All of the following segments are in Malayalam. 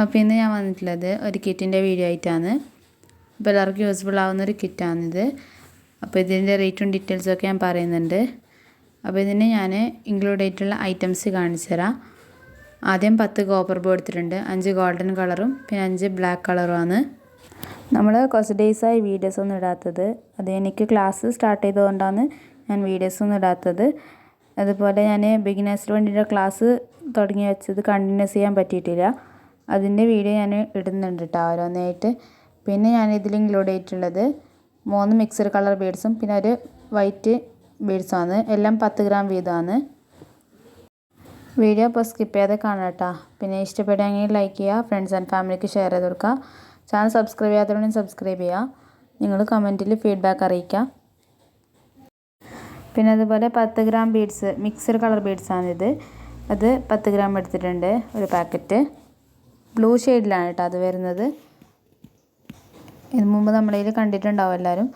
അപ്പോൾ ഇന്ന് ഞാൻ വന്നിട്ടുള്ളത് ഒരു കിറ്റിന്റെ വീഡിയോ ആയിട്ടാണ്. അപ്പോൾ എല്ലാവർക്കും യൂസ്ഫുൾ ആവുന്ന ഒരു കിറ്റാണിത്. അപ്പോൾ ഇതിന്റെ റേറ്റും ഡീറ്റെയിൽസും ഒക്കെ ഞാൻ പറയുന്നുണ്ട്. അപ്പോൾ ഇതിന് ഞാൻ ഇൻക്ലൂഡ് ആയിട്ടുള്ള ഐറ്റംസ് കാണിച്ചു തരാം. ആദ്യം പത്ത് കോപ്പർ ബോ എടുത്തിട്ടുണ്ട്. അഞ്ച് ഗോൾഡൻ കളറും പിന്നെ അഞ്ച് ബ്ലാക്ക് കളറുമാണ് നമ്മൾ കുറച്ച് ഡേയ്സായി വീഡിയോസ് ഒന്നും ഇടാത്തത്. അത് എനിക്ക് ക്ലാസ് സ്റ്റാർട്ട് ചെയ്തുകൊണ്ടാണ് ഞാൻ വീഡിയോസ് ഒന്നും ഇടാത്തത്. അതുപോലെ ഞാൻ ബിഗിനേഴ്സിന് വേണ്ടിയിട്ട് ക്ലാസ് തുടങ്ങി വെച്ചത് കണ്ടിന്യൂസ് ചെയ്യാൻ പറ്റിയിട്ടില്ല. അതിന്റെ വീഡിയോ ഞാൻ ഇടുന്നുണ്ട് കേട്ടോ ഓരോന്നായിട്ട്. പിന്നെ ഞാൻ ഇതിൽ ഇൻക്ലൂഡ് ചെയ്തിട്ടുള്ളത് മൂന്ന് മിക്സഡ് കളർ ബീഡ്സും പിന്നെ ഒരു വൈറ്റ് ബീഡ്സുമാണ് എല്ലാം പത്ത് ഗ്രാം വീതമാണ് വീഡിയോ ഇപ്പോൾ സ്കിപ്പ് ചെയ്യാതെ കാണാം കേട്ടോ പിന്നെ ഇഷ്ടപ്പെടുകയാണെങ്കിൽ ലൈക്ക് ചെയ്യുക ഫ്രണ്ട്സ് ആൻഡ് ഫാമിലിക്ക് ഷെയർ ചെയ്ത് കൊടുക്കുക. ചാനൽ സബ്സ്ക്രൈബ് ചെയ്യാത്തവരുണ്ടെങ്കിൽ സബ്സ്ക്രൈബ് ചെയ്യുക. നിങ്ങൾ കമന്റിൽ ഫീഡ്ബാക്ക് അറിയിക്കുക. പിന്നെ അതുപോലെ പത്ത് ഗ്രാം ബീഡ്സ് മിക്സഡ് കളർ ബീഡ്സാണിത് അത് പത്ത് ഗ്രാം എടുത്തിട്ടുണ്ട് ഒരു പാക്കറ്റ്. ബ്ലൂ ഷെയ്ഡിലാണ് കേട്ടോ അത് വരുന്നത്. ഇതിന് മുമ്പ് നമ്മളതിൽ കണ്ടിട്ടുണ്ടാവും എല്ലാവരും.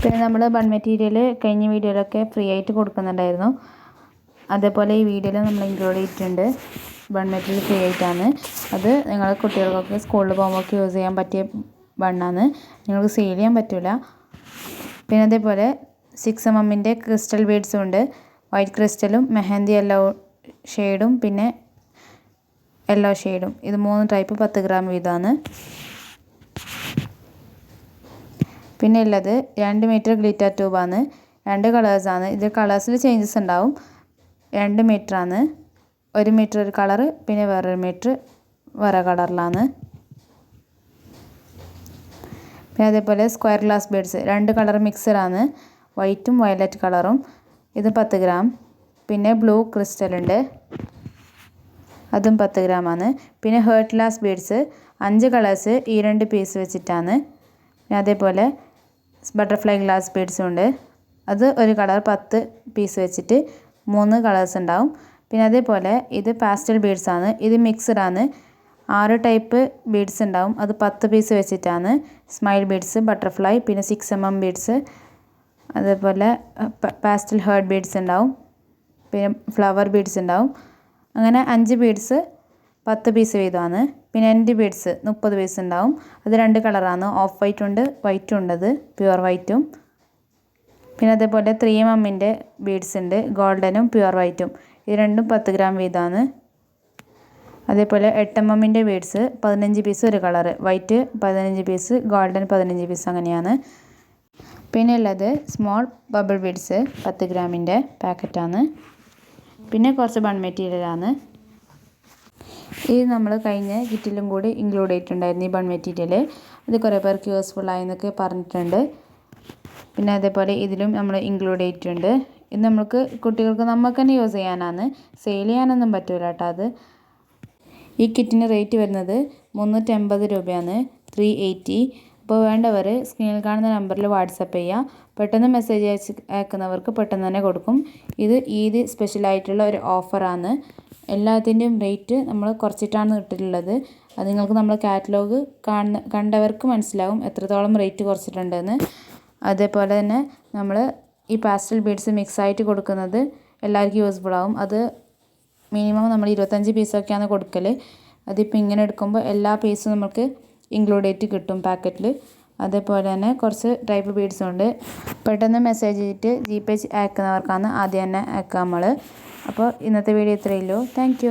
പിന്നെ നമ്മൾ ബൺ മെറ്റീരിയൽ കഴിഞ്ഞ വീഡിയോയിലൊക്കെ ഫ്രീ ആയിട്ട് കൊടുക്കുന്നുണ്ടായിരുന്നു. അതേപോലെ ഈ വീഡിയോയിൽ നമ്മൾ ഇൻക്ലൂഡ് ചെയ്തിട്ടുണ്ട്. ബൺ മെറ്റീരിയൽ ഫ്രീ ആയിട്ടാണ്. അത് നിങ്ങൾ കുട്ടികൾക്കൊക്കെ സ്കൂളിൽ പോകുമ്പോൾ യൂസ് ചെയ്യാൻ പറ്റിയ ബണ്ണാണ് നിങ്ങൾക്ക് സെയിൽ ചെയ്യാൻ പറ്റില്ല പിന്നെ അതേപോലെ സിക്സ് എം എമ്മിന്റെ ക്രിസ്റ്റൽ ബീഡ്സും ഉണ്ട്. വൈറ്റ് ക്രിസ്റ്റലും മെഹന്തി യെല്ലോ ഷെയ്ഡും പിന്നെ യെല്ലോ ഷെയ്ഡും. ഇത് മൂന്ന് ടൈപ്പ് പത്ത് ഗ്രാം വീതമാണ്. പിന്നെ ഉള്ളത് രണ്ട് മീറ്റർ ഗ്ലിറ്റർ ട്യൂബാണ്. രണ്ട് കളേഴ്സാണ്. ഇത് കളേഴ്സിൽ ചേഞ്ചസ് ഉണ്ടാവും. രണ്ട് മീറ്ററാണ്. ഒരു മീറ്റർ ഒരു കളറ് പിന്നെ വേറൊരു മീറ്റർ വേറെ കളറിലാണ്. പിന്നെ അതേപോലെ സ്ക്വയർ ഗ്ലാസ് ബീഡ്സ്. രണ്ട് കളർ മിക്സറാണ് വൈറ്റും വയലറ്റ് കളറും. ഇത് പത്ത് ഗ്രാം. പിന്നെ ബ്ലൂ ക്രിസ്റ്റൽ ഉണ്ട്. അതും പത്ത് ആണ് പിന്നെ ഹേർട്ട് ഗ്ലാസ് ബീഡ്സ്. അഞ്ച് കളേഴ്സ് ഈ രണ്ട് പീസ് വെച്ചിട്ടാണ്. പിന്നെ അതേപോലെ ബട്ടർഫ്ലൈ ഗ്ലാസ് ബീഡ്സും ഉണ്ട്. അത് ഒരു കളർ പത്ത് പീസ് വെച്ചിട്ട് മൂന്ന് കളേഴ്സ് ഉണ്ടാവും. പിന്നെ അതേപോലെ ഇത് പാസ്റ്റൽ ബീഡ്സ് ആണ്. ഇത് മിക്സഡ് ആണ്. ആറ് ടൈപ്പ് ബീഡ്സ് ഉണ്ടാവും. അത് പത്ത് പീസ് വെച്ചിട്ടാണ്. സ്മൈൽ ബീഡ്സ് ബട്ടർഫ്ലൈ പിന്നെ സിക്സ് എം എം ബീഡ്സ് അതേപോലെ പാസ്റ്റൽ ഹേർഡ് ബീഡ്സ് ഉണ്ടാവും. പിന്നെ ഫ്ലവർ ബീഡ്സ് ഉണ്ടാവും. അങ്ങനെ അഞ്ച് ബീഡ്സ് പത്ത് പീസ് വീതമാണ്. പിന്നെ എൻഡ് ബീഡ്സ് മുപ്പത് പീസ് ഉണ്ടാവും. അത് രണ്ട് കളറാണ്. ഓഫ് വൈറ്റ് ഉണ്ട് വൈറ്റും ഉണ്ടത് പ്യുവർ വൈറ്റും പിന്നെ അതേപോലെ ത്രീ എം എമ്മിന്റെ ബീഡ്സ് ഉണ്ട്. ഗോൾഡനും പ്യുവർ വൈറ്റും ഇത് രണ്ടും പത്ത് ഗ്രാം വീതമാണ്. അതേപോലെ എട്ട് എമ്മിന്റെ ബീഡ്സ് പതിനഞ്ച് പീസ് ഒരു കളറ്. വൈറ്റ് പതിനഞ്ച് പീസ് ഗോൾഡൻ പതിനഞ്ച് പീസ് അങ്ങനെയാണ്. പിന്നെ ഉള്ളത് സ്മോൾ ബബിൾ ബീഡ്സ് പത്ത് ഗ്രാമിന്റെ പാക്കറ്റാണ്. പിന്നെ കുറച്ച് ബൺ മെറ്റീരിയലാണ് ഇത് നമ്മൾ കഴിഞ്ഞ കിറ്റിലും കൂടി ഇൻക്ലൂഡ് ചെയ്തിട്ടുണ്ടായിരുന്നു ഈ ബൺ മെറ്റീരിയൽ അത് കുറേ പേർക്ക് യൂസ്ഫുൾ ആയെന്നൊക്കെ പറഞ്ഞിട്ടുണ്ട്. പിന്നെ അതേപോലെ ഇതിലും നമ്മൾ ഇൻക്ലൂഡ് ചെയ്തിട്ടുണ്ട്. ഇത് നമുക്ക് കുട്ടികൾക്ക് നമുക്ക് തന്നെ യൂസ് ചെയ്യാനാണ്. സെയിൽ ചെയ്യാനൊന്നും പറ്റില്ല കേട്ടോ അത്. ഈ കിറ്റിന് റേറ്റ് വരുന്നത് മുന്നൂറ്റമ്പത് രൂപയാണ്. ത്രീ എയ്റ്റി അപ്പോൾ വേണ്ടവർ സ്ക്രീനിൽ കാണുന്ന നമ്പറിൽ വാട്സപ്പ് ചെയ്യുക. പെട്ടെന്ന് മെസ്സേജ് അയച്ച് അയക്കുന്നവർക്ക് പെട്ടെന്ന് തന്നെ കൊടുക്കും. ഇത് ഈദ് സ്പെഷ്യലായിട്ടുള്ള ഒരു ഓഫറാണ്. എല്ലാത്തിന്റെയും റേറ്റ് നമ്മൾ കുറച്ചിട്ടാണ് ഇട്ടിട്ടുള്ളത്. അത് നിങ്ങൾക്ക് നമ്മൾ കാറ്റലോഗ് കാണുന്ന കണ്ടവർക്ക് മനസ്സിലാവും എത്രത്തോളം റേറ്റ് കുറച്ചിട്ടുണ്ടെന്ന്. അതേപോലെ തന്നെ നമ്മൾ ഈ പാസ്റ്റൽ ബീഡ്സ് മിക്സ് ആയിട്ട് കൊടുക്കുന്നത് എല്ലാവർക്കും യൂസ്ഫുൾ ആവും. അത് മിനിമം നമ്മൾ ഇരുപത്തഞ്ച് പീസൊക്കെയാണ് കൊടുക്കൽ അതിപ്പോൾ ഇങ്ങനെ എടുക്കുമ്പോൾ എല്ലാ പീസും നമുക്ക് ഇൻക്ലൂഡ് ചെയ്തിട്ട് കിട്ടും പാക്കറ്റിൽ അതേപോലെ തന്നെ കുറച്ച് ടൈപ്പ് ബീഡ്സും ഉണ്ട്. പെട്ടെന്ന് മെസ്സേജ് ചെയ്തിട്ട് ജി പേ അയക്കുന്നവർക്കാണ് ആദ്യം തന്നെ അയക്കുക നമ്മൾ അപ്പോൾ ഇന്നത്തെ വീഡിയോ ഇത്രയേ ഉള്ളൂ. താങ്ക്